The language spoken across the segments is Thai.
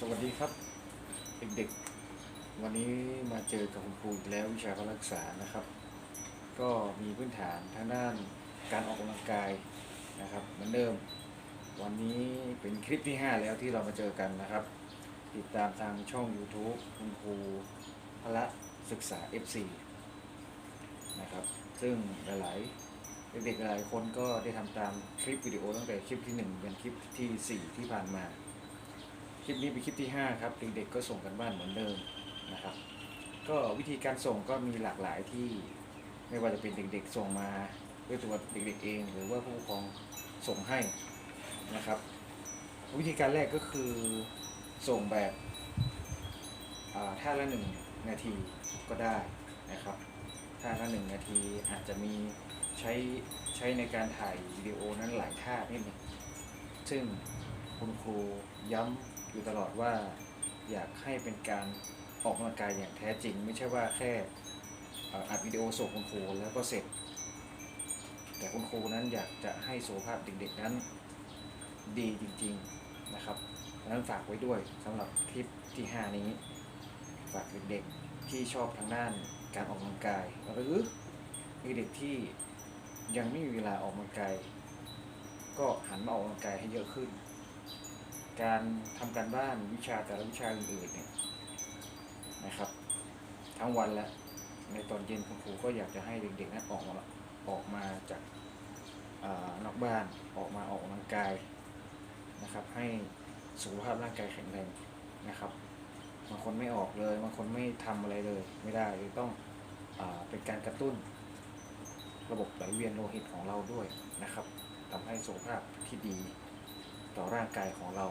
สวัสดีครับ เด็กๆ วันนี้มาเจอกับคุณครูอีกแล้ววิชาพละศึกษานะครับ ก็มีพื้นฐานทางด้านการออกกำลังกายนะครับเหมือนเดิม วันนี้เป็นคลิปที่ 5 แล้วที่เรามาเจอกันนะครับ ติดตามทางช่อง YouTube คุณครูพละศึกษา FC นะครับ ซึ่งหลายๆเด็กๆหลายคนก็ได้ทำตามคลิปวิดีโอตั้งแต่คลิปที่ 1 เป็นคลิปทีสี่4 ที่ผ่านมา คลิปนี้เป็นคลิปที่ 5 ครับเด็กๆก็ส่งกันบ้านเหมือนเดิมนะครับ ก็วิธีการส่งก็มีหลากหลายที่ไม่ว่าจะเป็นเด็กๆส่งมาด้วยตัวเด็กๆเอง หรือว่าผู้ปกครองส่งให้นะครับ วิธีการแรกก็คือส่งแบบท่าละหนึ่งนาทีก็ได้นะครับท่าละหนึ่งนาทีอาจจะมีใช้ใช้ในการถ่ายวิดีโอนั้นหลายท่านิดนึงซึ่งคุณครูย้ำ อยู่ตลอดว่าอยากให้เป็นการออกกำลังกายอย่างแท้จริง ไม่ใช่ว่าแค่อัดวิดีโอส่งคุณครูแล้วก็เสร็จ แต่คุณครูนั้นอยากจะให้สุขภาพเด็กๆนั้นดีจริงๆนะครับดังนั้นฝากไว้ด้วยสำหรับคลิปที่ 5 นี้ฝากเด็กๆที่ชอบทางด้านการออกกำลังกายหรือเด็กที่ยังไม่มีเวลาออกกำลังกายก็หันมาออกกำลังกายให้เยอะขึ้น การทำการบ้านวิชาแต่ละวิชาอื่นๆเนี่ยนะครับ ทั้งวันแล้วในตอนเย็นคุณครูก็อยากจะให้เด็กๆนั้นออกมาออกมาจากอนอกบ้านออกมาออกกำลังกายนะครับ ให้สุขภาพร่างกายแข็งแรงนะครับบางคนไม่ออกเลยบางคนไม่ทำอะไรเลย ไม่ได้ต้องอเป็นการกระตุ้น ระบบไหลเวียนโลหิตของเราด้วยนะครับทำให้สุขภาพที่ดี ต่อร่างกายของเรา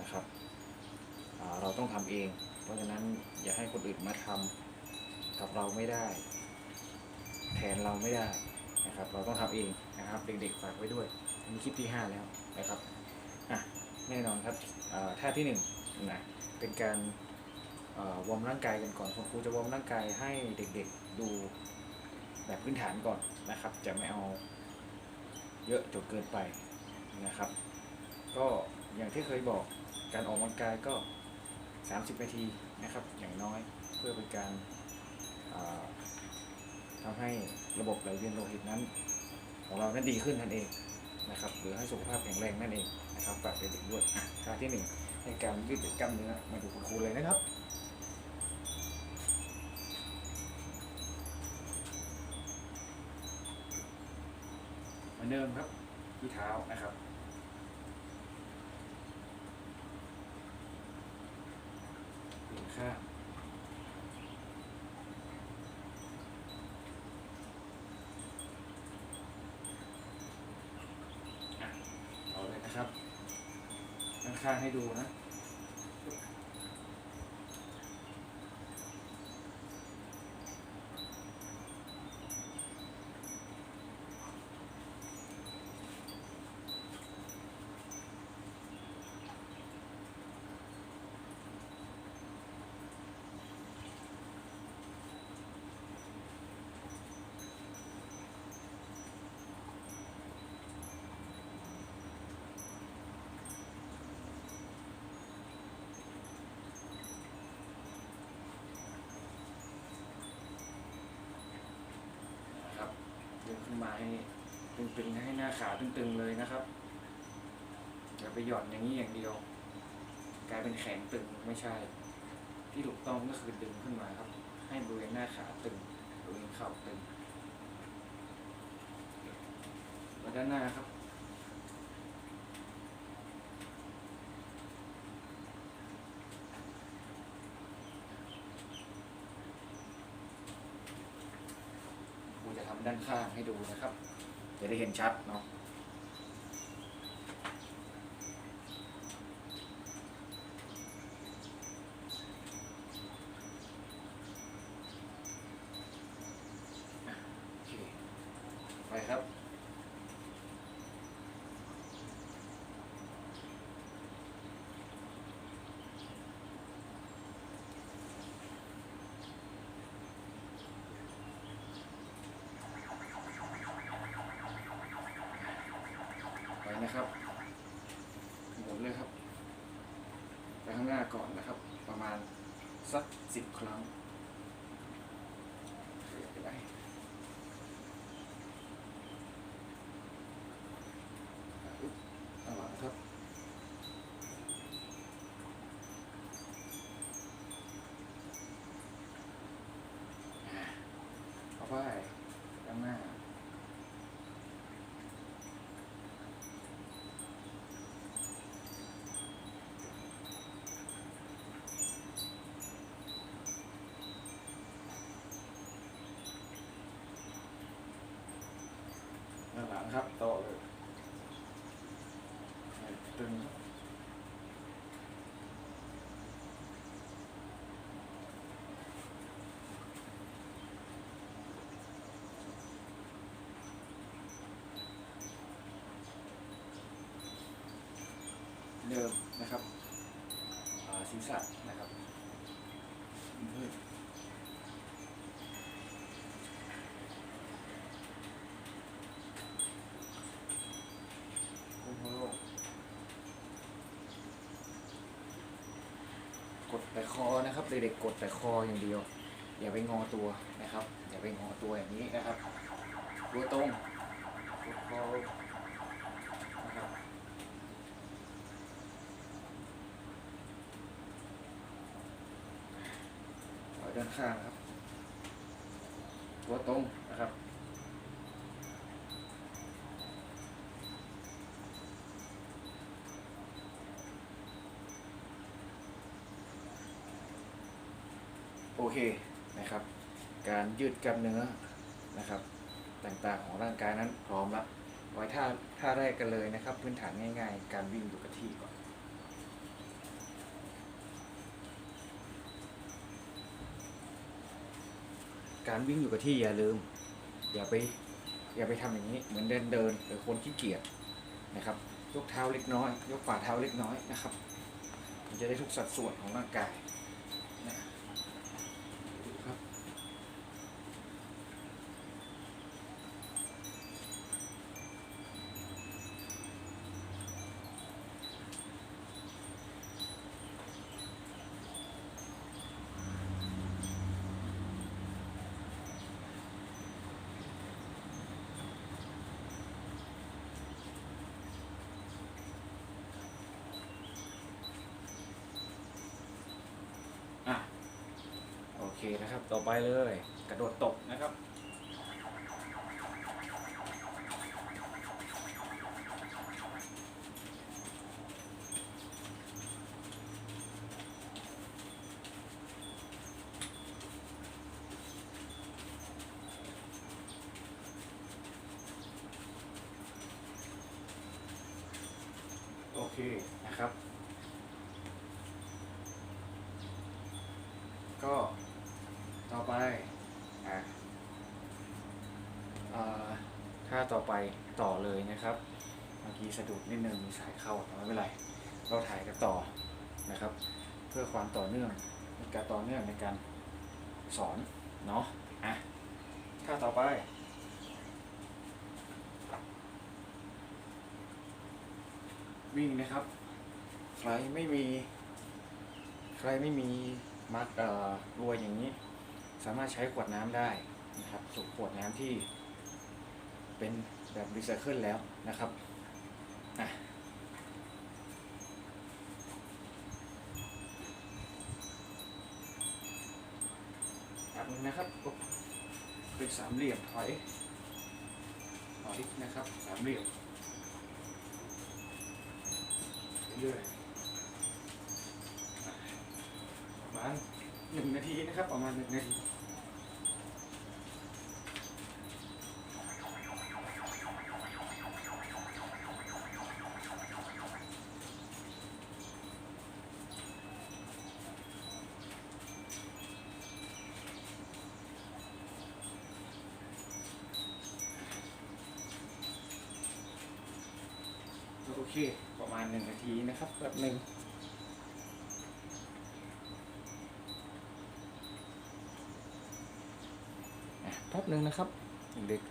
นะครับเราต้องทำเอง เพราะฉะนั้นอย่าให้คนอื่นมาทำกับเราไม่ได้ แทนเราไม่ได้นะครับ เราต้องทำเองนะครับ เด็กๆฝากไว้ด้วยอันนี้คลิปที่ 5 แล้วนะครับอะแน่นอนครับท่าที่1นะเป็นการวอร์มร่างกายกันก่อนคุณครูจะวอร์มร่างกายให้เด็กๆดูแบบพื้นฐานก่อนนะครับ จะไม่เอาเยอะจนเกินไปนะครับ ก็อย่างที่เคยบอกการออกกำลังกายก็ 30 นาทีนะครับ อย่างน้อยเพื่อเป็นการาทำให้ระบบไหลเวียนโลหิตนั้น ของเรานั้นดีขึ้นนั่นเองนะครับหรือให้สุขภาพแข็งแรงนั่นเองนะครับฝากเด็กๆด้วยท่าที่หนึ่งในการยืดหยุ่นกล้ามเนื้อมาดูคุณครูเลยนะครับเหมือนเดิมครับที่เท้านะครับเปลี่ยนข้าง เอาเลยนะครับด้านข้างให้ดูนะ นะครับดึงขึ้น มาให้ตึงๆให้หน้าขาตึงๆเลยนะครับอย่าไปหย่อนอย่างนี้อย่างเดียว กลายเป็นแขนตึงไม่ใช่ ที่ถูกต้องก็คือดึงขึ้นมาครับ ให้บริเวณหน้าขาตึงบริเวณเข่าตึงมาด้านหน้าครับ ครูจะทำ ด้านข้างให้ดูนะครับ จะได้เห็นชัดเนาะโอเค ไปครับ ไป นะครับ หมดเลยครับ ไปข้างหน้าก่อนนะครับ ประมาณสักสิบครั้งขยับไปได้อุ๊บเอาหลังครับ เอาไปด้านหน้า ด้านหลัง ครับต่อเลยตึงเดิมนะครับอาศีรษะนะครับมืด โอ้โห กดแต่คอนะครับเด็กๆกดแต่คออย่างเดียว อย่าไปงอตัวนะครับอย่าไปงอตัวอย่างนี้นะครับตัวตรงกดคอนะครับด้านข้างครับตัวตรงนะครับ โอเคนะครับ การยืดกล้ามเนื้อนะครับ ต่างๆของร่างกายนั้นพร้อมละไว้ท่าท่าแรกกันเลยนะครับ พื้นฐานง่ายๆ การวิ่งอยู่กับที่ก่อนการวิ่งอยู่กับที่อย่าลืม อย่าไปอย่าไปทำอย่างนี้เหมือนเดินเดินหรือคนขี้เกียจนะครับ ยกเท้าเล็กน้อย ยกฝ่าเท้าเล็กน้อยนะครับ มันจะได้ทุกสัดส่วนของร่างกาย เคนะครับ ต่อไปเลย กระโดดตกนะครับ โอเคนะครับ ก็ต่อไปอะ ถ้าต่อไปต่อเลยนะครับ เมื่อกี้สะดุดนิดนึงมีสายเข้าแต่ไม่เป็นไร เราถ่ายกันต่อนะครับ เพื่อความต่อเนื่องในการต่อเนื่องในการสอนเนาะอะถ้าต่อไปวิ่งนะครับ ใครไม่มี ใครไม่มีมาร์กเอ่อรวยอย่างนี้ สามารถใช้ขวดน้ำได้นะครับสุกขวดน้ำที่ เป็นแบบรีไซเคิลแล้วนะครับอะแบบนึงนะครับเป็นสามเหลี่ยมถอยถอยนะครับสามเหลี่ยมเรื่อยๆประมาณหนึ่งนาทีนะครับประมาณหนึ่งนาที เค ประมาณหนึ่งนาทีนะครับแบบหนึ่งแป๊บหนึ่งนะครับ เด็ก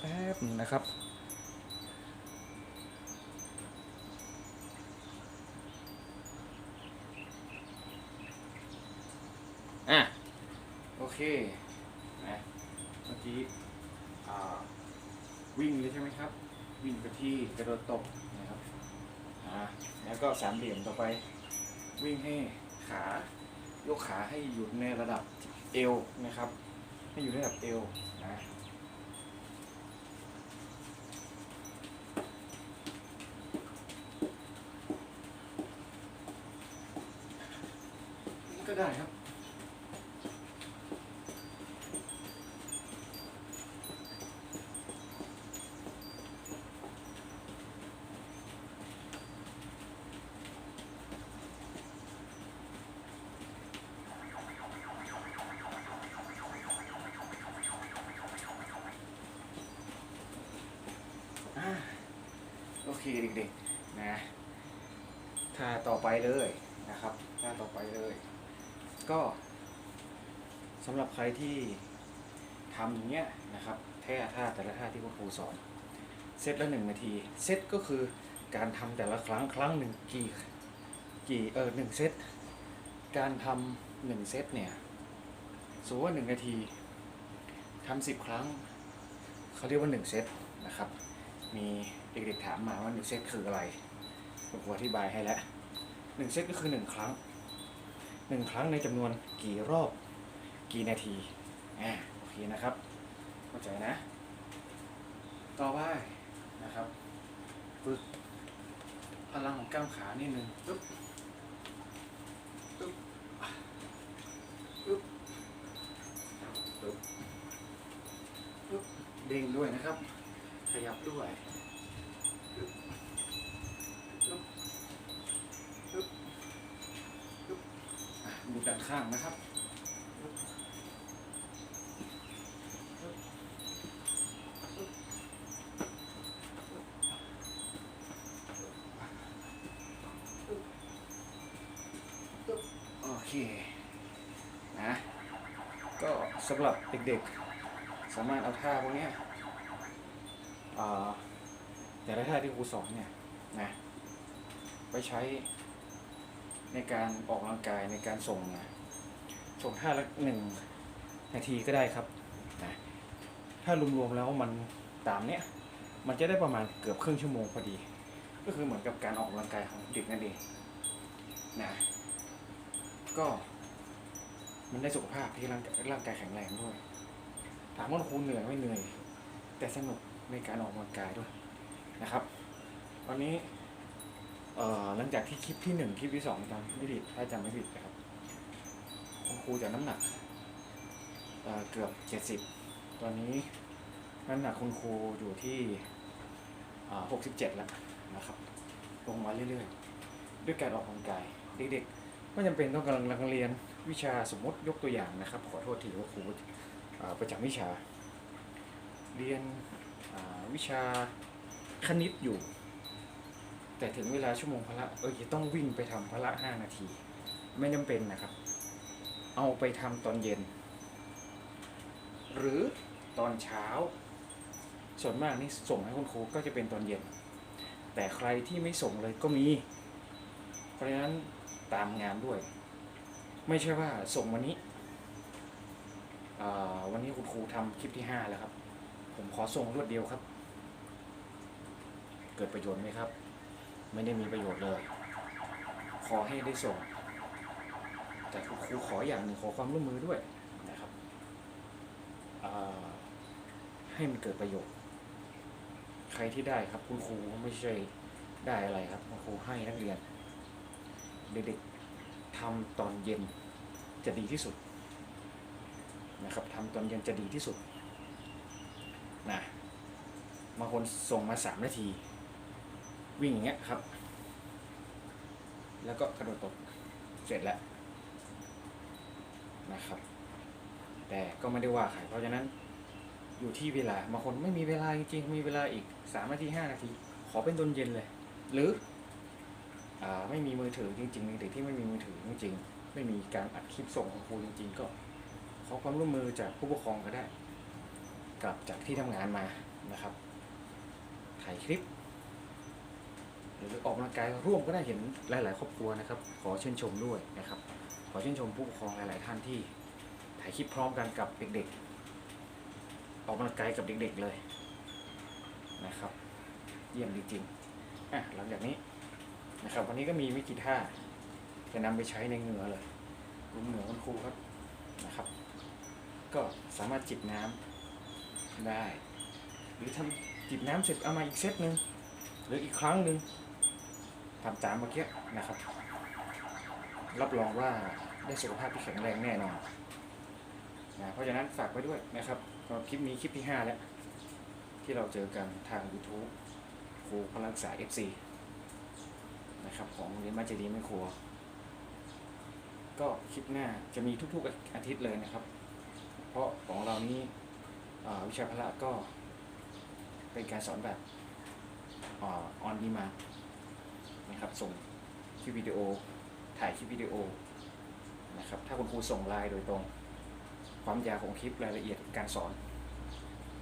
แป๊บนึงนะครับ เคนะเมื่อกี้อ่าวิ่งเลยใช่ไหมครับ วิ่งไป ที่กระโดดตบนะครับอ่าแล้วก็สามเหลี่ยมต่อไป วิ่งให้ขายกขาให้อยู่ในระดับเอวนะครับ ให้อยู่ในระดับเอวนะก็ได้ครับ อ่า โอเคเด็กๆนะท่าต่อไปเลยนะครับท่าต่อไปเลย ก็สำหรับใครที่ทำอย่างเงี้ยนะครับแท่ท่าแต่ละท่าที่คุณครูสอนเซตละหนึ่งนาทีเซตก็คือการทำแต่ละครั้งครั้งหนึ่งกี่กี่เออหนึ่งเซตการทำหนึ่งเซตเนี่ยสมมติว่าหนึ่งนาทีทำสิบครั้งเขาเรียกว่าหนึ่งเซตนะครับ มีเด็กๆถามมาว่าหนึ่งเซตคืออะไรผมอธิบายให้แล้วหนึ่งเซตก็คือหนึ่งครั้งหนึ่งครั้งในจำนวนกี่รอบ กี่นาทีอ่าโอเคนะครับ เข้าใจนะ ต่อไปนะครับฝึกพลังของกล้ามขานิดนึงปึ๊บปึ๊บปึ๊บปึ๊บปึ๊บเด้งด้วยนะครับ ขยับด้วยปึ๊บปึ๊บปึ๊บปึ๊บอะดูด้านข้างนะครับโอเคนะก็สำหรับเด็กๆ สามารถเอาท่าพวกนี้ อแต่ละท่าที่ครูสอนเนี่ยนะไปใช้ในการออกกำลังกายในการส่งนะส่งท่าละหนึ่งนาทีก็ได้ครับนะถ้ารวมๆแล้วมันตามเนี้ยมันจะได้ประมาณเกือบครึ่งชั่วโมงพอดี ก็คือเหมือนกับการออกกำลังกายของเด็กนั่นเองนะก็มันได้สุขภาพที่ร่างกายร่างกายแข็งแรงด้วย ถามว่าครูเหนื่อยไม่เหนื่อย แต่สนุก ในการออกกำลังกายด้วยนะครับ วันนี้หลังจากที่คลิปที่หนึ่งคลิปที่สองจำไม่ผิดถ้าจำไม่ผิดนะครับคุณครูจะน้ำหนักเเกือบเจ็ดสิบตอนนี้น้ำหนักคุณครูอยู่ที่หกสิบเจ็ดแล้วนะครับ ลงมาเรื่อยๆ ด้วยการออกกำลังกาย เด็กๆ ไม่จำเป็นต้องกำลังเรียนวิชาสมมติยกตัวอย่างนะครับ ขอโทษทีว่าครูประจำวิชา เรียน วิชาคณิตอยู่ แต่ถึงเวลาชั่วโมงพละเออจะต้องวิ่งไปทำพละห้านาที ไม่จำเป็นนะครับ เอาไปทำตอนเย็น หรือตอนเช้า ส่วนมากนี่ส่งให้คุณครูก็จะเป็นตอนเย็น แต่ใครที่ไม่ส่งเลยก็มี เพราะฉะนั้นตามงานด้วย ไม่ใช่ว่าส่งวันนี้วันนี้คุณครูทำคลิปที่ห้าแล้วครับ ผมขอส่งรวดเดียวครับ เกิดประโยชน์ไหมครับ ไม่ได้มีประโยชน์เลย ขอให้ได้ส่ง แต่ครูขออย่างหนึ่งขอความร่วมมือด้วยนะครับให้มันเกิดประโยชน์ ใครที่ได้ครับคุณครูไม่ใช่ได้อะไรครับคุณครูให้นักเรียน เด็กๆทำตอนเย็นจะดีที่สุดนะครับทำตอนเย็นจะดีที่สุด นะบางคนส่งมาสามนาที วิ่งอย่างเงี้ยครับ แล้วก็กระโดดตบเสร็จแล้วนะครับ แต่ก็ไม่ได้ว่าใครเพราะฉะนั้นอยู่ที่เวลาบางคนไม่มีเวลาจริงๆมีเวลาอีกสามนาทีห้านาที ขอเป็นตอนเย็นเลย หรืออไม่มีมือถือจริงๆเด็กที่ไม่มีมือถือจริงๆ ไม่มีการอัดคลิปส่งของครูจริง ๆ ก็ขอความร่วมมือจากผู้ปกครองก็ได้ กลับจากที่ทำงานมานะครับ ถ่ายคลิป หรือออกกำลังกายร่วมก็ได้เห็นหลาย ๆ ครอบครัวนะครับ ขอชื่นชมด้วยนะครับ ขอชื่นชมผู้ปกครองหลาย ๆ ท่านที่ถ่ายคลิปพร้อมกันกับเด็ก ๆ ออกกำลังกายกับเด็ก ๆ เลยนะครับ เยี่ยมจริงๆอะหลังจากนี้นะครับ วันนี้ก็มีไม่กี่ท่าจะนำไปใช้ในเหงื่อเลยลุมเหงื่อคุณครูครับนะครับ ก็สามารถจิบน้ำ ได้ หรือทำจิบน้ำเสร็จเอามาอีกเซตหนึ่งหรืออีกครั้งหนึ่งทำตามเมื่อกี้นะครับ รับรองว่าได้สุขภาพที่แข็งแรงแน่นอนนะเพราะฉะนั้นฝากไว้ด้วยนะครับก็คลิปนี้คลิปที่ 5 แล้ว ที่เราเจอกันทาง YouTube ครูพลังษา FC นะครับ ของเรียนมาเจดีแม่ครัว ก็คลิปหน้าจะมีทุกๆอาทิตย์เลยนะครับ เพราะของเรานี้ วิชาพละก็เป็นการสอนแบบออนดีมานะครับ ส่งคลิปวิดีโอ ถ่ายคลิปวิดีโอนะครับ ถ้าคุณครูส่งไลน์โดยตรง ความยาวของคลิปรายละเอียดการสอน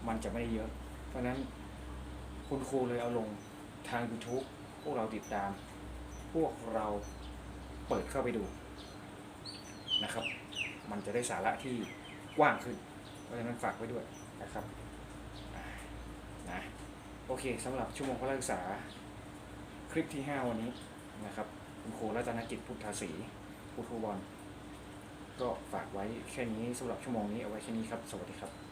มันจะไม่ได้เยอะ เพราะฉะนั้นคุณครูเลยเอาลงทาง YouTube พวกเราติดตาม พวกเราเปิดเข้าไปดูนะครับ มันจะได้สาระที่กว้างขึ้น เพราะฉะนั้นฝากไว้ด้วย นะครับอ่านะโอเคสำหรับชั่วโมงพระศึกษา คลิปที่ 5 วันนี้นะครับคุณครูรัตนกิจพุทธาศรีพุทธบอลก็ฝากไว้แค่นี้สำหรับชั่วโมงนี้เอาไว้แค่นี้ครับ สวัสดีครับ